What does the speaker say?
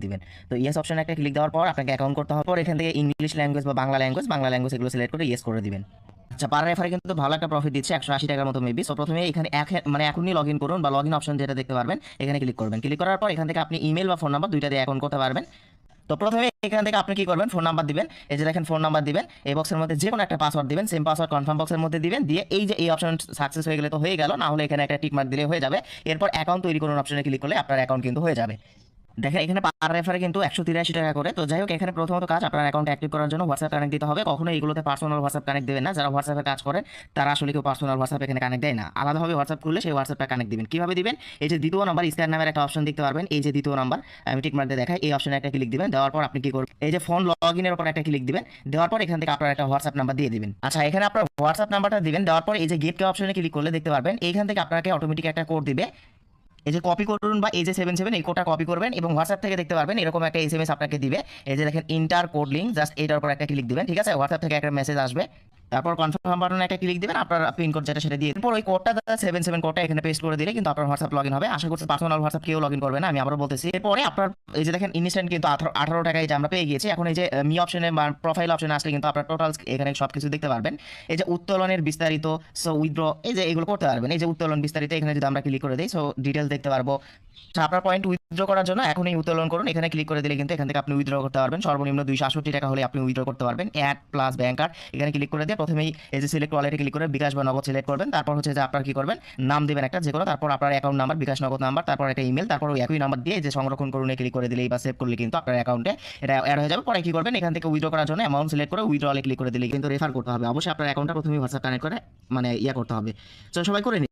দিবেন। তো ইয়েস অপশনে একটা ক্লিক দেওয়ার পর আপনাকে অ্যাকাউন্ট করতে হবে। পর এখান থেকে ইংলিশ ল্যাঙ্গুয়েজ বা বাংলা ল্যাঙ্গুয়েজ বাংলা ল্যাঙ্গুয়েজ এগুলো সিলেক্ট করে ইয়েস করে দিবেন। আচ্ছা পার রেফারে কিন্তু ভালো একটা প্রফিট দিচ্ছে, একশো আশি টাকার মতো মেবি সো প্রথমে এখানে এক- মানে এখনই লগ ইন করুন বা লগ ইন অপশন যেটা দেখতে পারবেন, এখানে ক্লিক করবেন। ক্লিক করার পর এখান থেকে আপনি ইমেল বা ফোন নাম্বার দুইটা দিয়ে অ্যাকাউন্ট করতে পারবেন। তো প্রথমে এখান থেকে আপনি কি করবেন? ফোন নাম্বার দিবেন। এই যে দেখেন ফোন নাম্বার দিবেন। এই বক্সের মধ্যে যে কোনো একটা পাসওয়ার্ড দিবেন সেম পাসওয়ার্ড কনফার্ম বক্সের মধ্যে দিবেন। দিয়ে এই যে এই অপশন সাকসেস হয়ে গেলে তো হয়ে গেল, না হলে এখানে একটা টিক মার্ক দিলে হয়ে যাবে। এরপর অ্যাকাউন্ট তৈরি করুন অপশনে ক্লিক করলে, আপনার অ্যাকাউন্ট কিন্তু হয়ে যাবে। দেখেন, এখানে পার রেফারে কিন্তু একশো তিরাশি টাকা করে। তো যাই হোক, এখানে প্রথমত কাজ আপনার অ্যাকাউন্ট অ্যাক্টিভ করার জন্য হোয়াটসঅ্যাপ কানেক্ট দিতে হবে। কখনো এগুলোতে পার্সোনাল হোয়াটসঅ্যাপ কানেক্ট দেবেন না। যারা হোয়াটসঅ্যাপে কাজ করেন তারা আসলে কেউ পার্সোনাল হোয়াটসঅ্যাপ এখানে কানেক্ট দেয় না। আলাদাভাবে হোয়াটসঅ্যাপ খুললে সেই হোয়াটসঅ্যাপটা কানেক্ট দিবেন। কীভাবে দিবেন? এই যে দ্বিতীয় নাম্বার স্ক্যান নামের একটা অপশন দেখতে পারবেন। এই যে দ্বিতীয় নাম্বার আমি ঠিক মারতে দেখাই, এই অপশনে একটা ক্লিক দিবেন। দেওয়ার পর আপনি কি করবেন? এই যে ফোন লগ ইনের উপর একটা ক্লিক দিবেন। দেওয়ার পর এখান থেকে আপনার একটা হোয়াটসঅ্যাপ নাম্বার দিয়ে দিবেন। আচ্ছা এখানে আপনার হোয়াটসঅ্যাপ নাম্বারটা দিবেন। দেওয়ার পর এই যে কে অপশনে ক্লিক করলে দেখতে পারবেন, এইখান থেকে আপনাকে অটোমেটিক একটা কোড দিবে। এই যে কপি করুন বা এই যে সেভেন সেভেন এই কোডটা কপি করবেন এবং হোয়াটসঅ্যাপ থেকে দেখতে পারবেন এরকম একটা এস এম এস আপনাকে দিবে। এই যে দেখেন ইন্টার কোড লিঙ্ক জাস্ট এইটার উপর একটা ক্লিক দিবেন, ঠিক আছে? হোয়াটসঅ্যাপ থেকে একটা মেসেজ আসবে। তারপর কনফার্ম বাটনে একটা ক্লিক দিবেন, আপনার পিন কোড যেটা সেটা দিয়ে এরপর ওই কোডটা সেভেন সেভেন কোডটা এখানে পেস্ট করে দিলে কিন্তু আপনার হোয়াটসঅ্যাপ লগ হবে। আশা করছি পার্সোনাল হোয়াটসঅ্যাপ কেউ লগ করবে না, আমি আবারও বলতেছি। এরপরে আপনার এই যে দেখেন ইনস্ট্যান্ট কিন্তু আঠারো টাকায় যে আমরা পেয়ে গিয়েছি, এখন এই যে মি অপশনে বা প্রোফাইল অপশনে আসলে কিন্তু আপনার টোটাল এখানে সব কিছু দেখতে পারবেন। এই যে উত্তোলনের বিস্তারিত সো উইথড্র এই যে এগুলো করতে পারবেন। এই যে উত্তোলন বিস্তারিত এখানে যদি আমরা ক্লিক করে দিই সো ডিটেলস দেখতে পারব। আপনার পয়েন্ট উইথড্র করার জন্য এখনই উত্তোলন করুন। এখানে ক্লিক করে দিলে কিন্তু এখান থেকে আপনি উইথড্র করতে পারবেন। সর্বনিম্ন দুইশো আষট্টি টাকা হলে আপনি উইথড্র করতে পারবেন। অ্যাড প্লাস ব্যাংক কার্ড এখানে ক্লিক করে দিয়ে প্রথমেই এই যে সিলেক্ট ওয়ালেটে ক্লিক করে বিকাশ বা নগদ সিলেক্ট করবেন, তারপর হচ্ছে যে আপনার কি করবেন? নাম দেবেন একটা যে কোনো তারপর আপনার অ্যাকাউন্ট নাম্বার বিকাশ নগদ নাম্বার তারপর একটা ইমেল তারপর একই নাম্বার দিয়ে যে সংরক্ষণ করুন ক্লিক করে দিলেই বা সেভ করলে কিন্তু আপনার অ্যাকাউন্টে এটা অ্যাড হয়ে যাবে। পরে কি করবেন? এখান থেকে উইথড্র করার জন্য অ্যামাউন্ট সিলেক্ট করে উইথড্রলে ক্লিক করে দিলে কিন্তু রেফার করতে হবে। অবশ্যই আপনার অ্যাকাউন্টটা প্রথমে হোয়াটসঅ্যাপ কানেক্ট করে মানে ইয়ে করতে হবে। তো সবাই করে